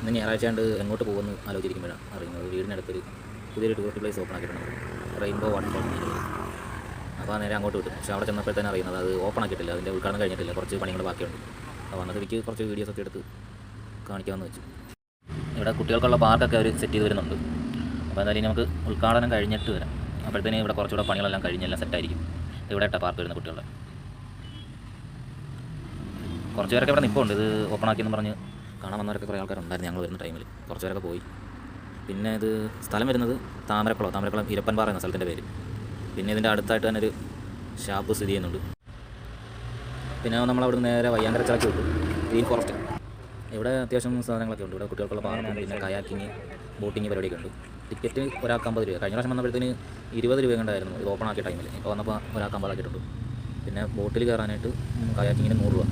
ഇന്ന് ഞായറാഴ്ച ആണ്ട് എങ്ങോട്ട് പോകുമെന്ന് ആലോചിച്ചിരിക്കുമ്പോഴാണ് അറിയുന്നത് വീടിനടുത്തൊരു പുതിയൊരു ടൂറിസ്റ്റ് പ്ലേസ് ഓപ്പൺ ആക്കിയിട്ടുണ്ട് റെയിൻബോ വാട്ടർ ഫോൾ അപ്പോൾ നേരെ അങ്ങോട്ട് വിട്ടു. പക്ഷേ അവിടെ ചെന്നപ്പോഴത്തേനും അറിയുന്നത് അത് ഓപ്പൺ ആക്കിയിട്ടില്ല. അതിന്റെ ഉദ്ഘാടനം കഴിഞ്ഞിട്ടില്ല. കുറച്ച് പണികൾ ബാക്കിയുണ്ട്. അപ്പോൾ വന്നത് എനിക്ക് കുറച്ച് വീഡിയോസ് ഒക്കെ എടുത്ത് കാണിക്കാമെന്ന് വെച്ചു. ഇവിടെ കുട്ടികൾക്കുള്ള പാർക്കൊക്കെ അവർ സെറ്റ് ചെയ്ത് വരുന്നുണ്ട്. അപ്പോൾ എന്തായാലും നമുക്ക് ഉദ്ഘാടനം കഴിഞ്ഞിട്ട് വരാം. അപ്പോഴത്തേനും ഇവിടെ കുറച്ചുകൂടെ പണികളെല്ലാം കഴിഞ്ഞെല്ലാം സെറ്റായിരിക്കും ഇവിടെ ഇട്ടാ പാർക്ക് വരുന്ന കുട്ടികളുടെ. കുറച്ച് പേരൊക്കെ ഇവിടെ നിൽപ്പുണ്ട് ഇത് ഓപ്പൺ ആക്കിയെന്ന് പറഞ്ഞ് കാണാൻ വന്നവരൊക്കെ കുറേ ആൾക്കാരുണ്ടായിരുന്നു ഞങ്ങൾ വരുന്ന ടൈമിൽ. കുറച്ച് പേരൊക്കെ പോയി. പിന്നെ ഇത് സ്ഥലം വരുന്നത് താമരക്കുളം താമരക്കുളം ഇരപ്പൻപാറ എന്ന സ്ഥലത്തിന്റെ പേര്. പിന്നെ ഇതിന്റെ അടുത്തായിട്ട് തന്നെ ഒരു ഷാപ്പ് സ്ഥിതി ചെയ്യുന്നുണ്ട്. പിന്നെ നമ്മൾ അവിടെ നേരെ വയ്യാങ്കര ചിറക്കി വിട്ടു. Green forest. ഇവിടെ അത്യാവശ്യം സാധനങ്ങളൊക്കെ ഉണ്ട്. ഇവിടെ കുട്ടികൾക്കുള്ള പാർക്കും പിന്നെ കയാക്കിങ് ബോട്ടിങ് പരിപാടിയൊക്കെ ഉണ്ട്. ടിക്കറ്റ് ഒരാൾക്ക് അമ്പത് രൂപ. കഴിഞ്ഞ പ്രാവശ്യം വന്നപ്പോഴത്തേന് ഇരുപത് രൂപ കണ്ടായിരുന്നു ഇത് ഓപ്പൺ ആക്കിയ ടൈമിൽ. ഇപ്പോൾ വന്നപ്പോൾ ഒരാൾക്ക് അമ്പതാക്കിയിട്ടുണ്ട് പിന്നെ ബോട്ടിൽ കയറാനായിട്ട് കയാക്കിങ്ങിന് നൂറ് രൂപ.